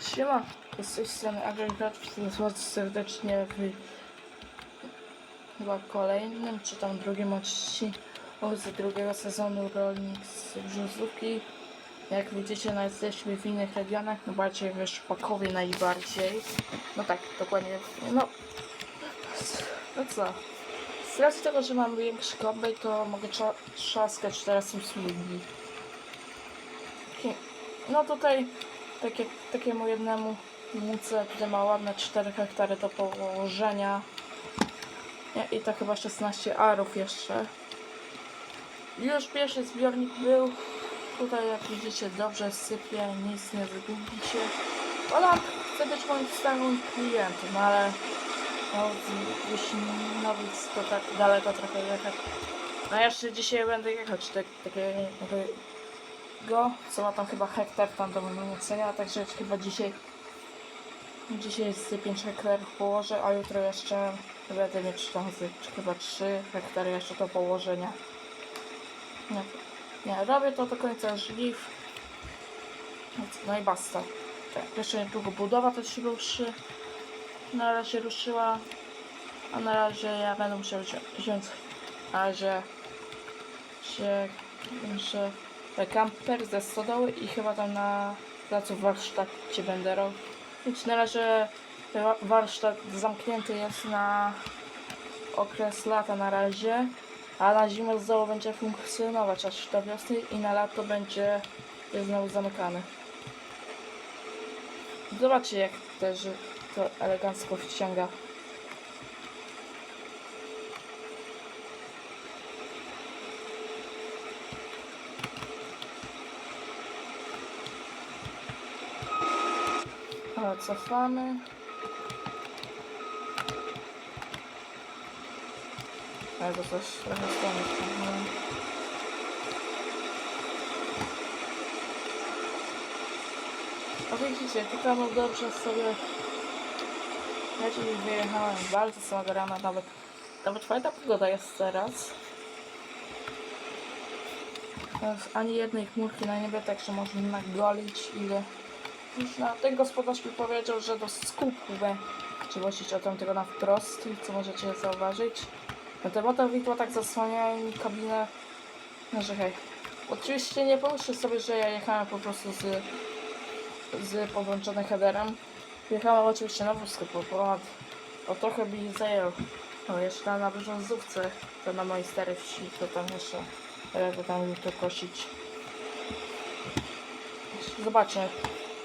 Siema, z tej strony Agregat, witam was serdecznie w chyba kolejnym, czy tam drugim odcinku z drugiego sezonu Rolnik z Brzozówki. Jak widzicie, no jesteśmy w innych regionach, no bardziej w Szpakowie najbardziej. No tak, dokładnie, no... No co? Z racji tego, że mam większy kombej, to mogę trzaskać teraz usługi. No tutaj takie, takiemu jednemu muce, który ma ładne 4 hektary do położenia. I to chyba 16 arów jeszcze. Już pierwszy zbiornik był. Tutaj jak widzicie dobrze sypie, nic nie wygubicie. Ola chce być moim stałym klientem, ale no, z Wiśniowic to tak daleko trochę jechać. No jeszcze dzisiaj będę jechać tak, takiego go, co ma tam chyba hektar tam do wymucenia, także chyba dzisiaj dzisiaj z 5 hektarów położę, a jutro jeszcze będę mieć tam z, chyba 3 hektary jeszcze do położenia. Nie, nie, robię to do końca żliw. No i basta. Tak, jeszcze niedługo budowa też się ruszy. Na razie ruszyła, a na razie ja będę musiał wziąć, wziąć na razie się, że kamper ze stodoły i chyba tam na placu warsztacie będę robić. Na razie wa- warsztat zamknięty jest na okres lata na razie, a na zimę znowu będzie funkcjonować aż do wiosny i na lato będzie znowu zamykany. Zobaczcie jak też to elegancko wciąga. Ale cofamy. Ale to coś trochę strony wciągnąłem. A widzicie, tutaj no dobrze sobie... Ja dzisiaj wyjechałem bardzo samego rana, nawet, nawet fajna pogoda jest. Teraz Ani jednej chmurki na niebie, także można nagolić ile na ten gospodarz mi powiedział, że do skupu będzie wozić o tego na wprost, co możecie zauważyć. No te motowidła tak zasłaniają mi kabinę. No że hej. Oczywiście nie pomyślcie sobie, że ja jechałem po prostu z, z podłączonym headerem. Jechałem oczywiście na wózku, bo ponad o trochę mi zajęło. No jeszcze na bieżącówce, to na mojej starej wsi, to tam jeszcze jakby tam to kosić. Zobaczcie,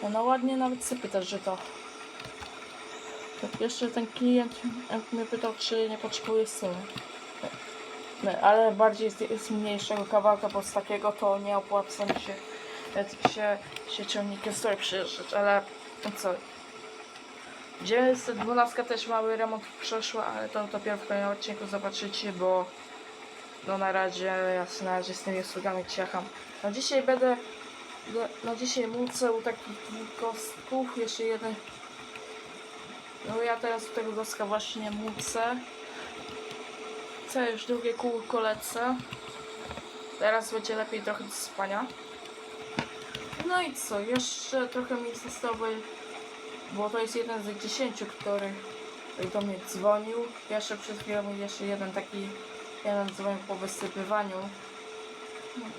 no ładnie nawet sypie żyto. Tak jeszcze ten klient mnie pytał, czy nie potrzebuje syny. No, ale bardziej z, z mniejszego kawałka, bo z takiego to nie opłaca mi się, się, się ciągnikiem stoi przyjeżdżać, ale no co. 912 też mały remont przeszła, ale to dopiero w kolejnym odcinku zobaczycie, bo no na razie ja na razie z tymi usługami ciacham. No dzisiaj będę no, no dzisiaj mucę u takich kostków, jeszcze jeden. No ja teraz u tego kostka właśnie mucę. Co już drugie kółko lecę. Teraz będzie lepiej trochę do spania. No i co, jeszcze trochę mi zostało, bo to jest jeden z dziesięciu, który do mnie dzwonił. Jeszcze przed chwilą jeszcze jeden taki, jeden dzwonił po wysypywaniu.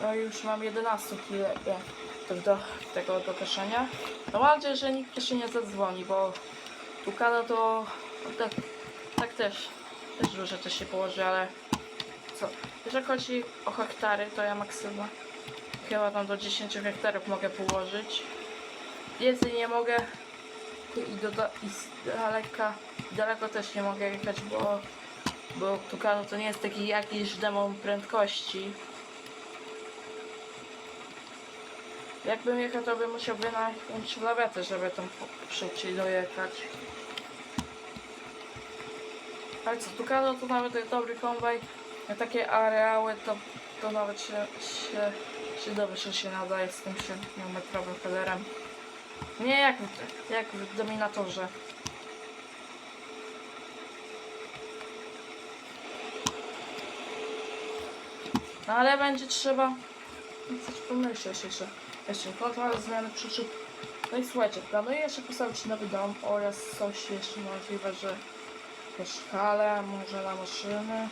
No już mam 11 kg do, tego do kieszenia. No mam nadzieję, że nikt jeszcze nie zadzwoni, bo tu kada to no tak, tak też, też dużo też się położy, ale co? Jeżeli chodzi o hektary, to ja maksymalnie chyba tam do 10 hektarów mogę położyć. Więcej nie mogę i, do, i daleka, daleko też nie mogę jechać, bo, bo Tucano to nie jest taki jakiś demon prędkości. Jakbym jechał, to bym musiał wynająć lawetę, żeby tam szybciej dojechać. Ale co, Tucano to nawet dobry konwoj. Na takie areały to, to nawet się, się, się dobrze się nadaje z tym 7-metrowym headerem. Nie jak, jak w Dominatorze. No ale będzie trzeba coś pomyśleć jeszcze. Jeszcze kontrola zmiany przyczep No i słuchajcie, planuję jeszcze postawić nowy dom oraz coś jeszcze możliwe, że jakąś halę, może na maszyny.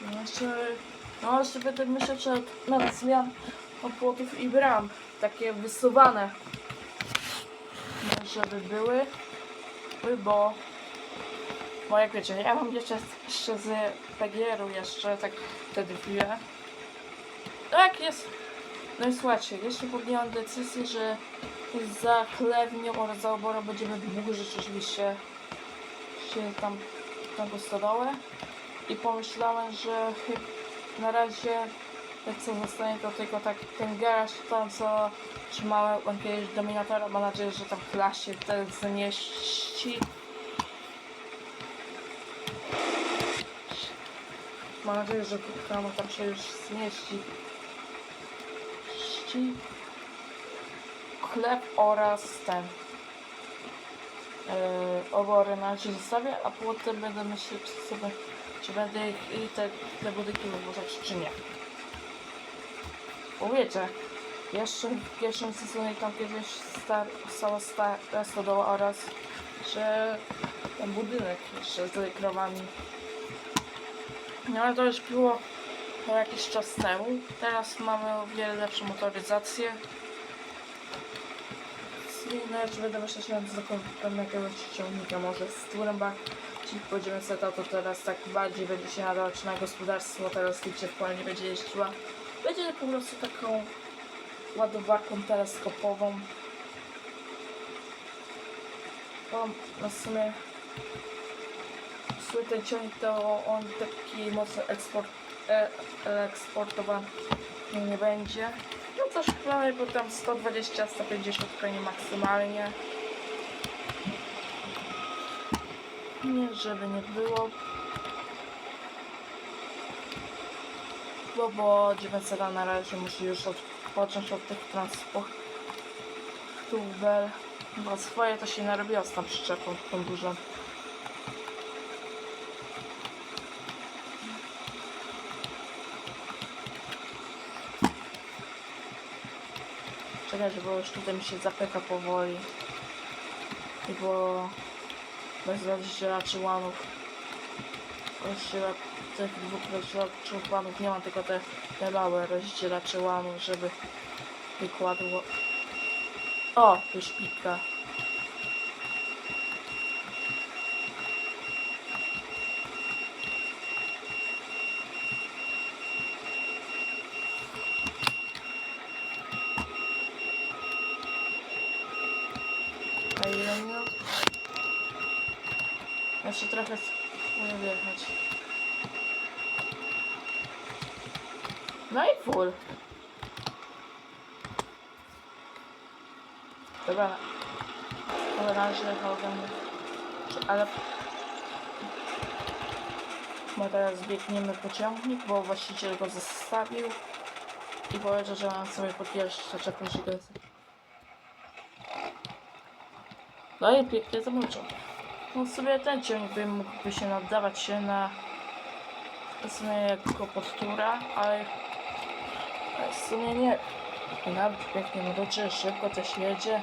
No jeszcze, no jeszcze będę myśleć nad- zmian opłotów i bram, takie wysuwane. No, żeby były, bo bo jak wiecie, ja mam jeszcze, jeszcze z PGR-u jeszcze tak wtedy chwilę. Tak jest. No i słuchajcie, jeszcze podjęłam decyzję, że za chlewnią oraz za oborą będziemy burzyć oczywiście się tam, tam. I pomyślałem, że na razie co zostanie to tylko tak ten garaż tam co trzymałem kiedyś dominatora, mam nadzieję, że tam klasie wtedy zanieści. Mam nadzieję, że tam, tam się już zmieści. Ści. Chleb oraz ten. Yy, obory na razie zostawię, a potem będę myśleć sobie, czy będę ich, i te, te budynki wyburzać, czy nie. Bo wiecie, jeszcze w pierwszym sezonie tam kiedyś stała stara stodoła oraz, że ten budynek jeszcze z krowami no ale to już było to jakiś czas temu. Teraz mamy o wiele lepszą motoryzację. Zwinę, będę myśleć nad zakupem jakiegoś ciągnika, może z którym bardziej będziemy seta, to teraz tak bardziej będzie się nadawać na gospodarstwo, teraz licznie w nie będzie jeździła. Będzie po prostu taką ładowarką teleskopową. Bo no w sumie swój ten ciągnik to on taki mocno eksport, e, eksportowany nie będzie. No coś prawie, bo tam 120-150 koni maksymalnie. Nie, żeby nie było. Bo, bo 900 na razie musi już odpocząć od tych transportów. Bo swoje to się narobiło z tą przyczepą, tą dużą. Czekajcie, bo już tutaj mi się zapyka powoli. I było bez rozdzielaczy łanów. Rozdziela, tych dwóch rozdzielaczy łanów nie mam, tylko te, te małe rozdzielacze łanów, żeby wykładło. O, już pika. Minut? Jeszcze trochę spróbuję wjechać. No i full. Dobra. Ale na razie. Czy- Ale... My teraz biegniemy pociągnik, bo właściciel go zostawił. I powiedział, że mam sobie podjeżdżać jakąś jest. No i pięknie zamulczą. No sobie ten ciągnik by mógłby się nadawać się na w sumie jako postura, ale w sumie nie. Nawet pięknie mruczy, szybko też jedzie.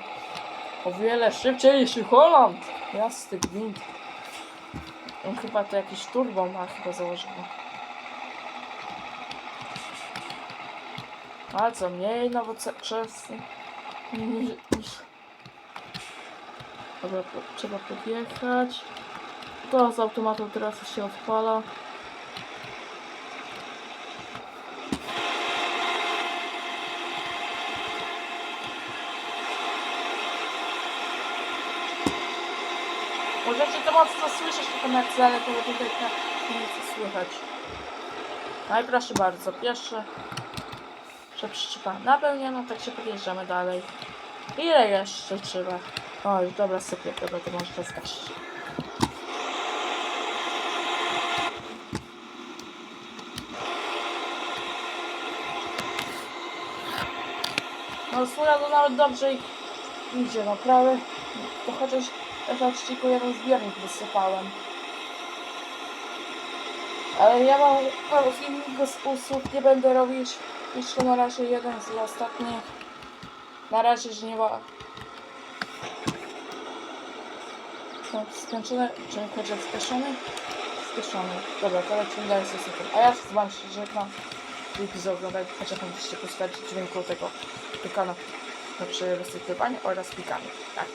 O wiele szybciej niż Holland. Jasny gwint. On chyba to jakiś turbo ma chyba założony. Ale co mniej nowoczesny niż, niż Dobra, po, trzeba podjechać. To z automatu teraz się odpala. Możecie to mocno słyszeć te komercje, ale to tutaj tak nie słychać. No i proszę bardzo, pierwsze że przyczepa tak się podjeżdżamy dalej. Ile jeszcze trzeba? Oj, dobra, sypię, dobra, to można zgasić. No słuchaj, to nawet dobrze idzie, naprawdę. To chociaż chociaż tylko jeden zbiornik wysypałem. Ale ja mam filmików z usług, nie będę robić jeszcze na razie jeden z ostatnich Na razie żniwa skończone. Czy Kedżet spieszony? Spieszony. Dobra, to lecimy dalej z sesykiem. A ja z wami się żegnam. Dzięki za oglądanie. Chociaż mogliście posłuchać dźwięku tego pykana przy wysypywaniu oraz pikaniu. Tak.